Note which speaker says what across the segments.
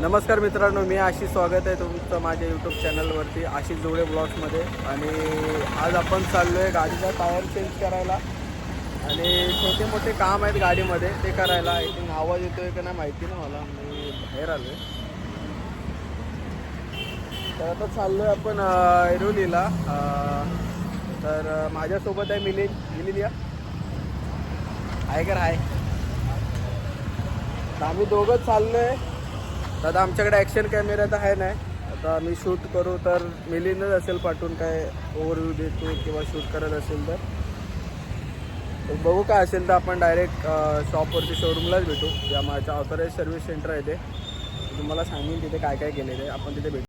Speaker 1: नमस्कार मित्रांनो मी आशिष स्वागत आहे तुमचं माझ्या यूट्यूब चॅनलवरती आशिष जोडे ब्लॉग्समध्ये आणि आज आपण चाललो आहे गाडीचा टायर चेंज करायला. आणि छोटे मोठे काम आहेत गाडीमध्ये ते करायला. आय थिंक आवाज येतोय का नाही माहिती ना मला. मी बाहेर आलो आहे तर आता चाललो आहे आपण ऐरोलीला. तर माझ्यासोबत आहे मिलिन मिलिन या. आहे का आहे तर आम्ही दोघंच चाललो आहे दादा आमच्याकडे ॲक्शन कॅमेरा तर आहे नाही. आता मी शूट करू तर मिलीनच असेल पाठवून काय ओव्हरव्ह्यू देतो किंवा शूट करत असेल तर. बघू काय असेल तर आपण डायरेक्ट शॉपवरती शोरूमलाच भेटू. या माझ्या ऑथराईज सर्व्हिस सेंटर आहे ते. तुम्हाला सांगेन तिथे काय काय केलेलं आहे. आपण तिथे भेटू.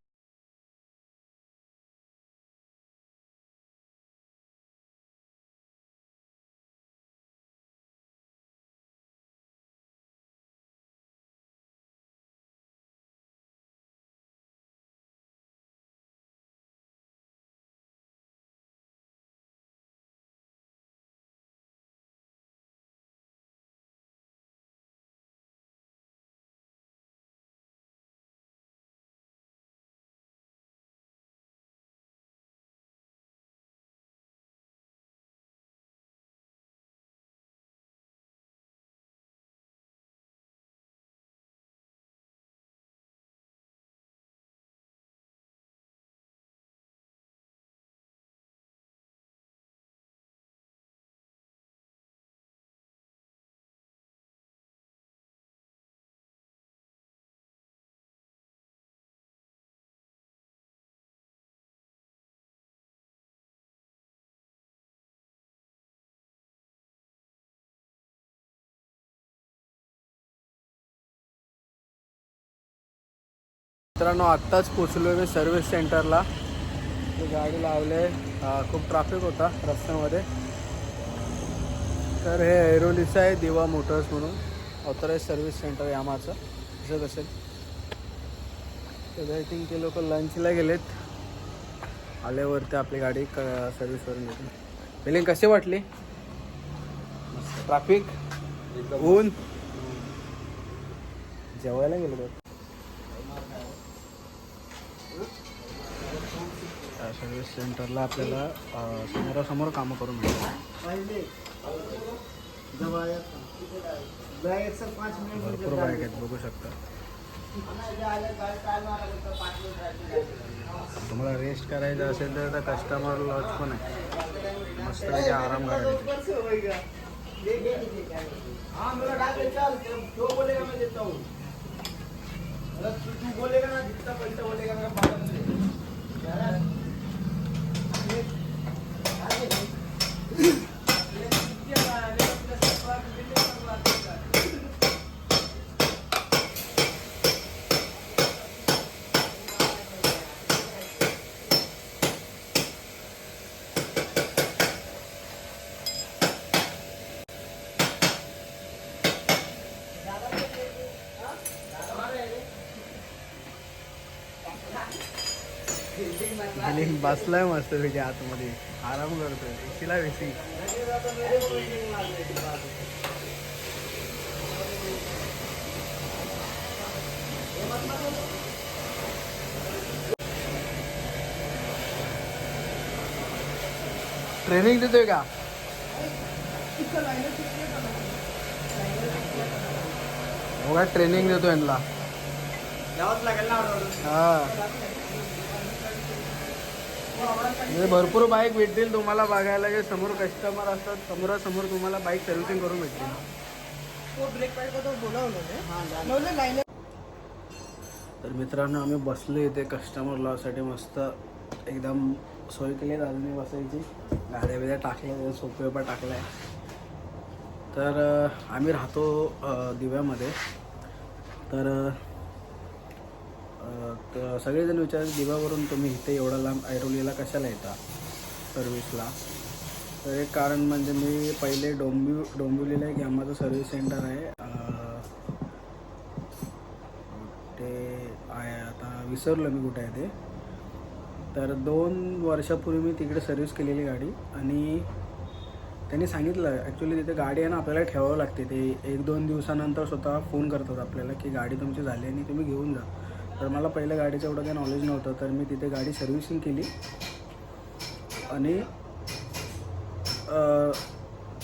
Speaker 1: मित्रांनो आत्ताच पोचलो मी सर्व्हिस सेंटरला मी गाडी लावले खूप ट्रॅफिक होता रस्त्यामध्ये. तर हे ऐरोलीचं आहे दिवा मोटर्स म्हणून. ऑथराईज सर्व्हिस सेंटर यामाचं दिसत असेल. तर आय थिंक ते लोक लंचला गेलेत. आल्यावरती आपली गाडी क सर्व्हिसवरून घेतली बिलिंग कशी वाटली? ट्रॅफिक ऊन? जेवायला गेलो सर्व्हिस सेंटरला आपल्याला समोरासमोर कामं करून मिळतात. भरपूर बाईक आहेत बघू शकता. तुम्हाला रेस्ट करायचं असेल तर आता कस्टमर लॉज पण आहे. मस्त पैकी आराम करायचा बिलिंग बसलाय मस्त पैकी आतमध्ये. आराम करतोय. एसीला एसी ट्रेनिंग देतोय का? का ट्रेनिंग देतो यांना. हा. म्हणजे भरपूर बाईक भेटतील तुम्हाला बघायला. जे समोर कस्टमर असतात समोरासमोर तुम्हाला बाईक सर्व्हिसिंग करून भेटतील. तर मित्रांनो आम्ही बसलो इथे कस्टमर लॉसाठी मस्त. एकदम सोय केली अजूनही बसायची. गाड्या बिड्या टाकल्या सोपे पण टाकलाय. तर आम्ही राहतो दिव्यामध्ये. तर तर सगळेजण विचार दिवावरून तुम्ही इथे एवढा लांब ऐरोलीला कशाला येता सर्व्हिसला तर एक कारण म्हणजे मी पहिले डोंबिव डोंबिवलीला एक यामाचं सर्व्हिस सेंटर आहे. ते आहे आता विसरलो मी कुठे आहे ते. तर दोन वर्षापूर्वी मी तिकडे सर्व्हिस केलेली गाडी आणि त्यांनी सांगितलं ॲक्च्युली तिथे गाडी आहे ना आपल्याला ठेवावं लागते. ते एक दोन दिवसानंतर स्वतः फोन करतात आपल्याला की गाडी तुमची झाली आणि तुम्ही घेऊन जा. तर मला पहिल्या गाडीचं एवढं काही नॉलेज नव्हतं तर मी तिथे गाडी सर्व्हिसिंग केली. आणि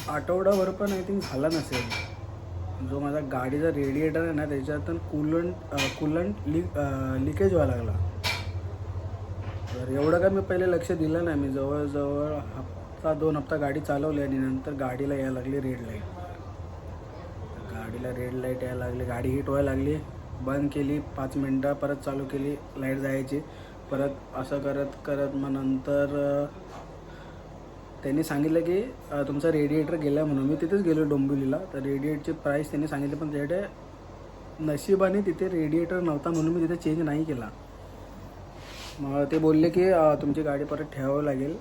Speaker 1: आठवडाभर पण आय थिंक झाला नसेल. जो माझा गाडीचा रेडिएटर आहे ना त्याच्यातून कुलंट कुलंट लिक लिकेज व्हायला लागला. तर एवढं काय मी पहिले लक्ष दिलं नाही. मी जवळजवळ हप्ता दोन हप्ता गाडी चालवली आणि नंतर गाडीला यायला लागली रेड लाइट गाडीला रेड लाइट यायला लागली गाडी हिट व्हायला लागली. बंद केली पाच मिनटं परत चालू केली लाइट जायची. परत असं करत करत मग नंतर त्यांनी सांगितलं की तुमचा रेडिएटर गेला म्हणून. मी तिथेच गेलो डोंबिवलीला. तर रेडिएटरची प्राईस त्यांनी सांगितली पण त्याच्याकडे नशिबाने तिथे रेडिएटर नव्हता म्हणून मी तिथे चेंज नाही केला. मग ते बोलले की तुमची गाडी परत ठेवावं लागेल.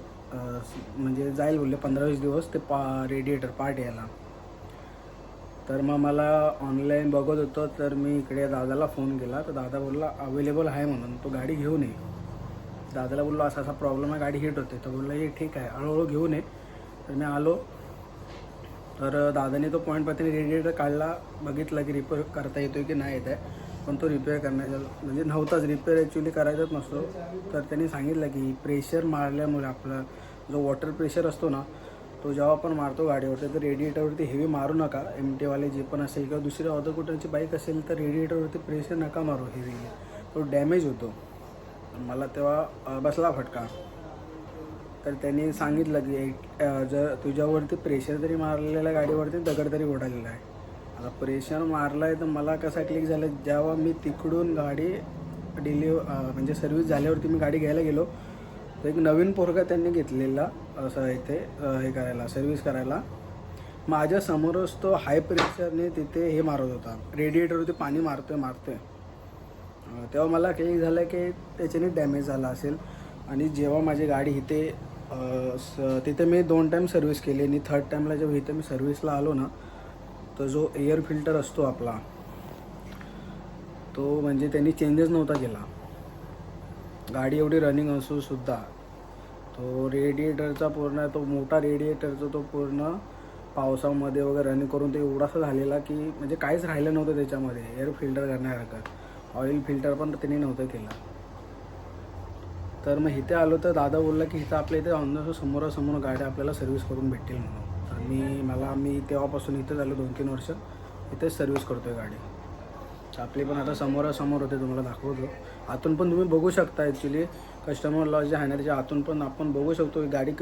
Speaker 1: म्हणजे जाईल बोलले पंधरा वीस दिवस ते पा रेडिएटर पार्ट यायला. तर मग मला ऑनलाईन बघत होतो तर मी इकडे दादाला फोन केला. तर दादा बोलला अवेलेबल आहे म्हणून तो गाडी घेऊन ये दादाला बोललो असा असा प्रॉब्लेम आहे गाडी हिट होते. तर बोलला हे ठीक आहे हळूहळू घेऊन ये तर मी आलो. तर दादाने तो पॉईंट पत्नी रेडिएटर काढला बघितला की रिपेअर करता येतो की नाही येत आहे पण तो रिपेअर करण्याचा म्हणजे नव्हताच रिपेअर ॲक्च्युली करायचाच नसतो. तर त्यांनी सांगितलं की प्रेशर मारल्यामुळे आपला जो वॉटर प्रेशर असतो ना तो जेव्हा आपण मारतो गाडीवरती तर रेडिएटरवरती हेवी मारू नका. एम टीवाले जे पण असेल किंवा दुसरी अदर कुठल्याची बाईक असेल तर रेडिएटरवरती प्रेशर नका मारू हेवी तो डॅमेज होतो. मला तेव्हा बसला फटका. तर त्यांनी सांगितलं की एक जर तुझ्यावरती प्रेशर जरी मारलेल्या गाडीवरती दगड तरी ओढालेला आहे. आता प्रेशर मारला आहे तर मला कसा क्लिक झालं? जेव्हा मी तिकडून गाडी डिलिव्ह म्हणजे सर्व्हिस झाल्यावरती मी गाडी घ्यायला गेलो तर एक नवीन पोरगा त्यांनी घेतलेला असं इथे हे करायला सर्व्हिस करायला. माझ्या समोरच तो हाय प्रेशरने तिथे हे मारत होता. रेडिएटरवरती पाणी मारतोय मारतोय. तेव्हा मला काही झालं की त्याच्याने डॅमेज झाला असेल. आणि जेव्हा माझी गाडी इथे स- तिथे मी दोन टाईम सर्व्हिस केली. आणि थर्ड टाईमला जेव्हा इथे मी सर्व्हिसला आलो ना तर जो एअर फिल्टर असतो आपला तो म्हणजे त्यांनी चेंजेस नव्हता केला. गाडी एवढी रनिंग असून सुद्धा तो रेडिएटरचा पूर्ण तो मोठा रेडिएटरचा तो पूर्ण पावसामध्ये वगैरे रनिंग करून ते एवढासा झालेला की म्हणजे काहीच राहिलं नव्हतं त्याच्यामध्ये एअर फिल्टर करण्यासारखं. ऑइल फिल्टर पण त्याने नव्हतं केलं. तर मग इथे आलो तर दादा बोलला की इथं आपल्या इथे ऑनलाईन समोरासमोर गाड्या आपल्याला सर्व्हिस करून भेटतील म्हणून. तर मी मला मी तेव्हापासून इथे झालो दोन तीन वर्ष. इथेच सर्व्हिस करतो आहे गाडी. तर आपली पण आता समोरासमोर होते तुम्हाला दाखवतो. आतून पण तुम्ही बघू शकता ॲक्च्युली कस्टमर लॉस जे आहे ना त्याच्या आतून पण आपण बघू शकतो की गाडी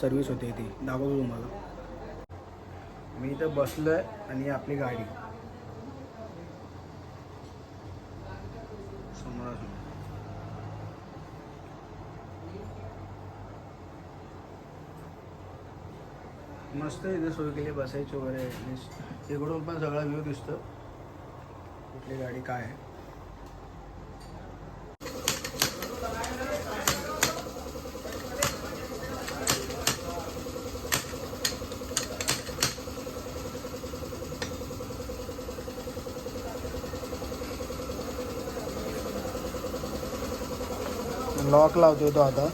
Speaker 1: सर्व्हिस होते ती. दाखवतो तुम्हाला. मी इथं बसलो आहे आणि आपली गाडी. समोरासमोर. मस्त इथे सोय केली बसायची वगैरे. इकडून पण सगळा व्ह्यू दिसतो. कुठली गाडी काय आहे. लॉक लावतोय तो आता.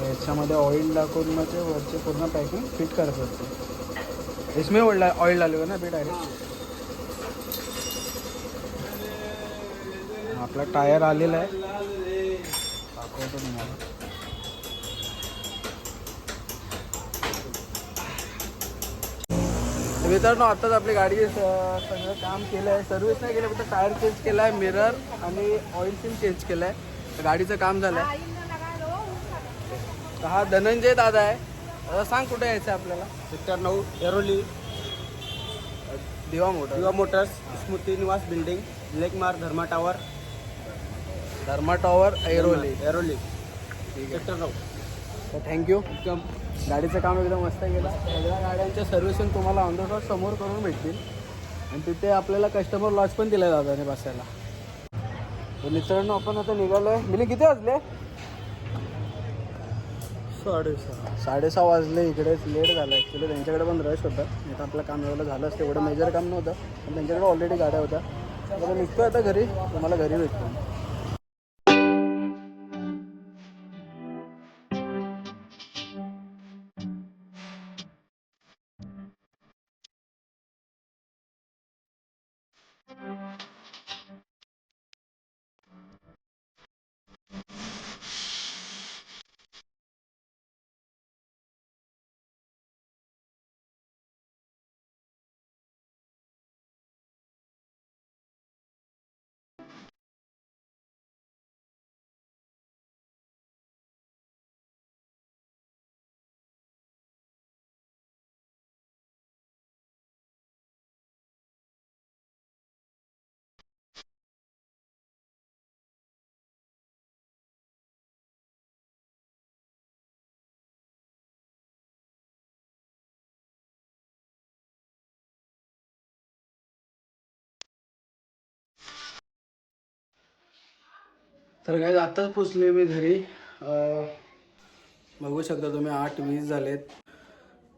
Speaker 1: याच्यामध्ये ऑइल टाकून मग ते वरचे पूर्ण पॅकिंग फिट करत असते. इसमें ऑइल ऑइल डाले ना बे डायरेक्ट आपला टायर आलेला आहे. दाखवतो तुम्हाला. मित्रांनो आत्ताच आपली गाडी सगळं काम केलं आहे सर्व्हिस नाही केलं फक्त टायर चेंज केला आहे मिरर आणि ऑइल पण चेंज केलं आहे गाडीचं काम झालं आहे हा धनंजय दादा आहे. दादा सांग कुठे यायचं आहे आपल्याला?
Speaker 2: सेक्टर नऊ एरोली.
Speaker 1: दिवा मोटर.
Speaker 2: युवा मोटर्स स्मृती निवास बिल्डिंग लेकमार धर्मा टावर
Speaker 1: धर्मा टॉवर ऐरोली
Speaker 2: एरोली.
Speaker 1: ठीक आहे. तर थँक्यू
Speaker 2: एकदम.
Speaker 1: गाडीचं काम एकदम मस्त केलं. सगळ्या गाड्यांच्या सर्व्हिसिंग तुम्हाला ऑन द स्पॉट समोर करून भेटतील. आणि तिथे आपल्याला कस्टमर लॉज पण दिला दादाने बसायला. तर मित्रांनो आपण आता निघालोय. मिली किती वाजले?
Speaker 2: साडेसहा.
Speaker 1: साडेसहा वाजले. इकडेच लेट झालं. ॲक्च्युली त्यांच्याकडे पण रश होता. नाही तर आपलं काम एवढं झालं असतं. एवढं मेजर काम नव्हतं. पण त्यांच्याकडे ऑलरेडी गाड्या होत्या. आता निघतोय आता घरी. तुम्हाला घरी भेटतो. तर काय आत्ताच पोचले मी घरी. बघू शकता तुम्ही आठ वीस झालेत.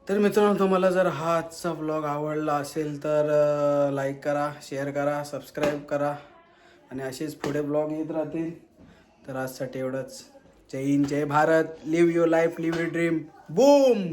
Speaker 1: तर मित्रांनो तुम्हाला जर हा आजचा ब्लॉग आवडला असेल तर लाईक करा शेअर करा सबस्क्राईब करा. आणि असेच पुढे ब्लॉग येत राहतील. तर आजसाठी एवढंच. Jai Hind Jai Bharat. Live your life live your dream boom